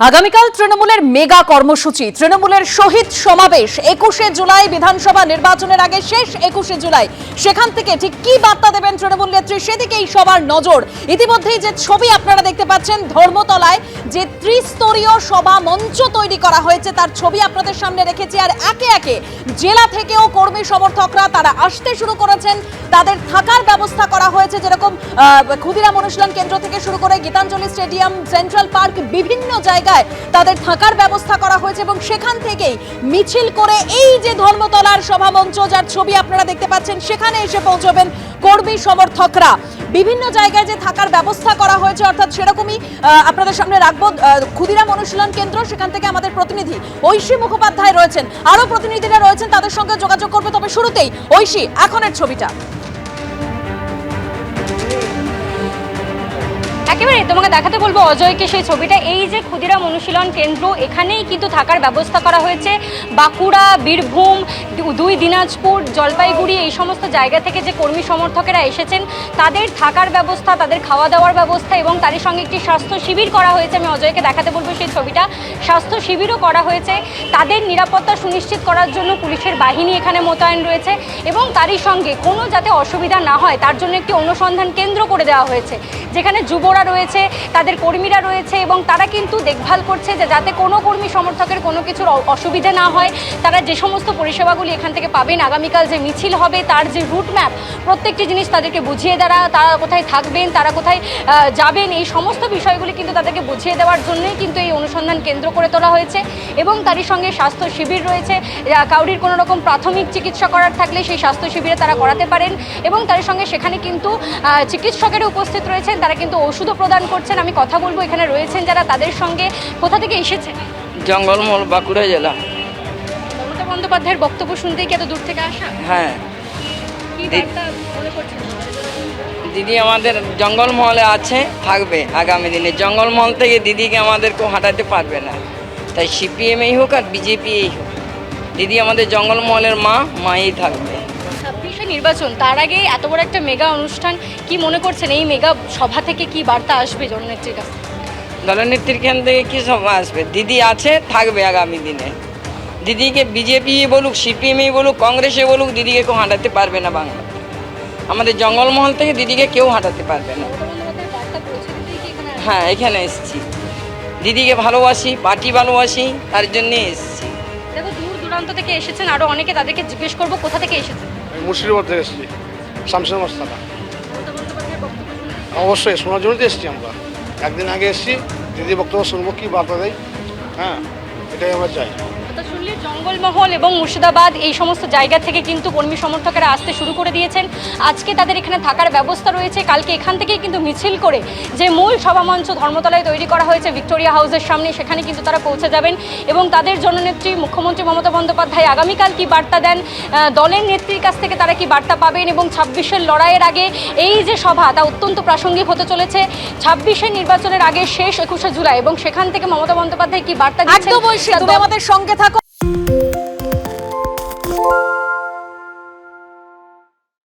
আগামীকাল তৃণমূলের মেগা কর্মসূচি। তৃণমূলের শহীদ সমাবেশ একুশে জুলাই বিধানসভা নির্বাচনের আগে শেষ একুশে জুলাই। সেখান থেকে ঠিক কি বার্তা দেবেন তৃণমূল নেত্রী? সেদিকেই সবার নজর। ইতিমধ্যেই যে ছবি আপনারা দেখতে পাচ্ছেন ধর্মতলায় যে ত্রিস্তরীয় সভা মঞ্চ তৈরি করা হয়েছে, তার ছবি আপনাদের সামনে রেখেছি। আর একে একে জেলা থেকেও কর্মী সমর্থকরা তারা আসতে শুরু করেছেন। তাদের থাকার ব্যবস্থা করা হয়েছে, যেরকম ক্ষুদিরাম অনুশীলন কেন্দ্র থেকে শুরু করে গীতাঞ্জলি স্টেডিয়াম, সেন্ট্রাল পার্ক, বিভিন্ন জায়গায় তাদের থাকার ব্যবস্থা করা হয়েছে এবং সেখান থেকেই মিছিল করে এই যে ধর্মতলার সভামঞ্চ, যার ছবি আপনারা দেখতে পাচ্ছেন, সেখানে এসে পৌঁছবেন কর্মী সমর্থকরা। বিভিন্ন জায়গায় যে থাকার ব্যবস্থা করা হয়েছে, অর্থাৎ সেরকমই আপনাদের সামনে রাখব ক্ষুদিরাম অনুশীলন কেন্দ্র, সেখান থেকে আমাদের প্রতিনিধি ঐশী মুখোপাধ্যায় রয়েছেন। আরও প্রতিনিধিরা রয়েছেন, তাদের সঙ্গে যোগাযোগ করবে, তবে শুরুতেই ঐশী, এখনের ছবিটা। একেবারে তোমাকে দেখাতে বলব অজয়কে সেই ছবিটা। এই যে ক্ষুদিরাম অনুশীলন কেন্দ্র, এখানেই কিন্তু থাকার ব্যবস্থা করা হয়েছে। বাঁকুড়া, বীরভূম দুই দিনাজপুর, জলপাইগুড়ি, এই সমস্ত জায়গা থেকে যে কর্মী সমর্থকেরা এসেছেন, তাদের থাকার ব্যবস্থা, তাদের খাওয়া দাওয়ার ব্যবস্থা এবং তারই সঙ্গে একটি স্বাস্থ্য শিবির করা হয়েছে। আমি অজয়কে দেখাতে বলব সেই ছবিটা। স্বাস্থ্য শিবিরও করা হয়েছে। তাদের নিরাপত্তা সুনিশ্চিত করার জন্য পুলিশের বাহিনী এখানে মোতায়েন রয়েছে এবং তারই সঙ্গে কোনো যাতে অসুবিধা না হয়, তার জন্য একটি অনুসন্ধান কেন্দ্র করে দেওয়া হয়েছে, যেখানে যুবরা রয়েছে, তাদের কর্মীরা রয়েছে এবং তারা কিন্তু দেখভাল করছে যে যাতে কোনো কর্মী সমর্থকের কোনো কিছুর অসুবিধা না হয়। তারা যে সমস্ত পরিষেবাগুলি এখান থেকে পাবেন, আগামীকাল যে মিছিল হবে, তার যে রুট ম্যাপ প্রত্যেকটি জিনিস তাদেরকে বুঝিয়ে দেওয়া, তারা কোথায় থাকবেন, তারা কোথায় যাবেন, এই সমস্ত বিষয়গুলি কিন্তু তাদেরকে বুঝিয়ে দেওয়ার জন্যই কিন্তু এই অনুসন্ধান কেন্দ্র করে তোলা হয়েছে এবং তারই সঙ্গে স্বাস্থ্য শিবির রয়েছে। কাউরির কোনো রকম প্রাথমিক চিকিৎসা করার থাকলে সেই স্বাস্থ্য শিবিরে তারা করাতে পারেন এবং তার সঙ্গে সেখানে কিন্তু চিকিৎসকেরা উপস্থিত রয়েছেন, তারা কিন্তু ওষুধও প্রদান করছেন আমি কথা বলব এখানে রয়েছেন যারা তাদের সঙ্গে। কোথা থেকে এসেছেন? জঙ্গলমহল বাঁকুড়া জেলা। মমতা বন্দ্যোপাধ্যায়ের বক্তব্য শুনতেই কি এত দূর থেকে আসা? হ্যাঁ। কি বার্তা মনে করছেন দিদি আমাদের জঙ্গলমহলে আছে থাকবে আগামী দিনে। জঙ্গলমহল থেকে দিদিকে আমাদের কেউ হাঁটাতে পারবে না। তাই সিপিএমই হোক আর বিজেপিই হোক দিদি আমাদের জঙ্গলমহলের মা মাই থাকবে। নির্বাচন তার আগে এত বড় একটা মেগা অনুষ্ঠান কি মনে করছেন? এই মেগা সভা থেকে কি বার্তা আসবে জননেত্রীর কাছে দলনেত্রীর খান থেকে কী সব আসবে? দিদি আছে থাকবে আগামী দিনে। দিদিকে বিজেপি বলুক সিপিএমই বলুক কংগ্রেসে বলুক দিদিকে কেউ হাঁটাতে পারবে না বাংলা আমাদের জঙ্গলমহল থেকে দিদিকে কেউ হাঁটাতে পারবে না? হ্যাঁ এখানে এসেছি। দিদিকে ভালোবাসি পার্টি ভালোবাসি তার জন্যে এসেছি। দূরান্ত থেকে এসেছেন, আরও অনেকে তাদেরকে জিজ্ঞেস করব কোথা থেকে এসেছেন? মুর্শিদাবাদ থেকে এসেছি, শামসের মস্তানা অবশ্যই, শোনার জন্য এসেছি আমরা। একদিন আগে এসেছি দিদি বক্তব্য শুনব কী বার্তা দেয় হ্যাঁ এটাই আমরা চাই। জঙ্গলমহল এবং মুর্শিদাবাদ এই সমস্ত জায়গা থেকে কিন্তু কর্মী সমর্থকেরা আসতে শুরু করে দিয়েছেন। আজকে তাদের এখানে থাকার ব্যবস্থা রয়েছে। কালকে এখান থেকেই কিন্তু মিছিল করে যে মূল সভামঞ্চ ধর্মতলায় তৈরি করা হয়েছে ভিক্টোরিয়া হাউসের সামনে সেখানে কিন্তু তারা পৌঁছে যাবেন এবং তাদের জননেত্রী মুখ্যমন্ত্রী মমতা বন্দ্যোপাধ্যায় আগামীকাল কি বার্তা দেন? দলের নেত্রীর কাছ থেকে তারা কি বার্তা পাবেন এবং ছাব্বিশের লড়াইয়ের আগে এই যে সভা তা অত্যন্ত প্রাসঙ্গিক হতে চলেছে। ছাব্বিশের নির্বাচনের আগে শেষ একুশে জুলাই এবং সেখান থেকে মমতা বন্দ্যোপাধ্যায় কি বার্তা দিচ্ছেন? দল- আমাদের সঙ্গে থাকো।